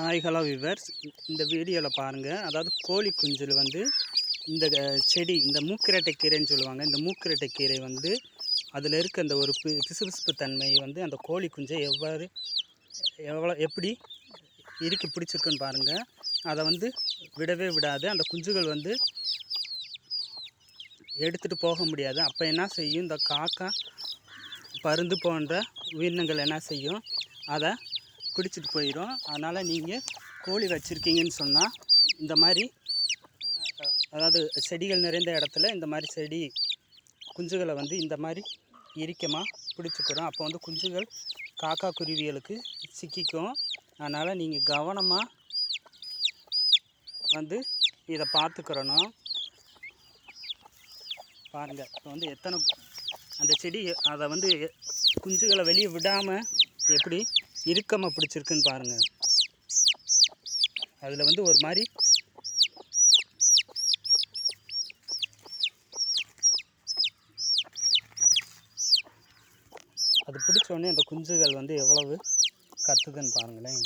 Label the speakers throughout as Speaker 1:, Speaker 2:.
Speaker 1: Hi hello viewers இந்த வீடியோவில் பாருங்கள் அதாவது கோழி குஞ்சில் வந்து இந்த செடி இந்த மூக்கிரட்டை கீரைன்னு சொல்லுவாங்க. இந்த மூக்கிரட்டை கீரை வந்து அதில் இருக்க அந்த ஒரு பிசுபிசுப்பு தன்மை வந்து அந்த கோழி குஞ்சை எவ்வாறு எவ்வளோ எப்படி இறுக்கி பிடிச்சிருக்குன்னு பாருங்கள் அதை வந்து விடவே விடாது. அந்த குஞ்சுகள் வந்து எடுத்துகிட்டு போக முடியாது. அப்போ என்ன செய்யும்? இந்த காக்கா பருந்து போன்ற உயிரினங்கள் என்ன செய்யும்? அதை பிடிச்சிட்டு போயிடும் அதனால் நீங்கள் கோழி வச்சுருக்கீங்கன்னு சொன்னால் இந்த மாதிரி அதாவது செடிகள் நிறைந்த இடத்துல இந்த மாதிரி செடி குஞ்சுகளை வந்து இந்த மாதிரி இறுக்கமாக பிடிச்சிக்கிறோம் அப்போ வந்து குஞ்சுகள் காக்கா குருவிகளுக்கு சிக்கிக்கும். அதனால் நீங்கள் கவனமாக வந்து இதை பார்த்துக்கிறணும். பாருங்கள் இப்போ வந்து எத்தனை அந்த செடி அதை வந்து குஞ்சுகளை வெளியே விடாமல் எப்படி இறுக்கமாக பிடிச்சிருக்குன்னு பாருங்கள் அதில் வந்து ஒரு மாதிரி அது பிடிச்சோடனே அந்த குஞ்சுகள் வந்து எவ்வளவு கத்துதுன்னு பாருங்களேன்.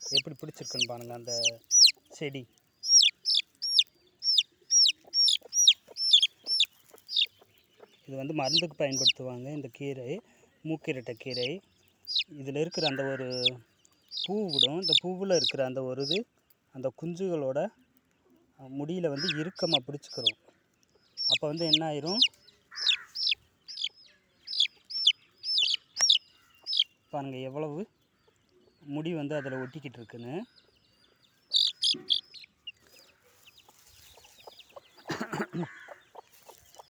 Speaker 1: எப்படி பிடிச்சிருக்குன்னு பாருங்கள் அந்த செடி. இது வந்து மருந்துக்கு பயன்படுத்துவாங்க இந்த கீரை மூக்கிரட்டை கீரை. இதில் இருக்கிற அந்த ஒரு பூ விடும் இந்த பூவில் இருக்கிற அந்த ஒரு இது அந்த குஞ்சுகளோட முடியில் வந்து இறுக்கமாக பிடிச்சிக்கிறோம். அப்போ வந்து என்ன ஆயிரும்? பாருங்கள் எவ்வளவு முடி வந்து அதில் ஒட்டிக்கிட்டு இருக்குன்னு.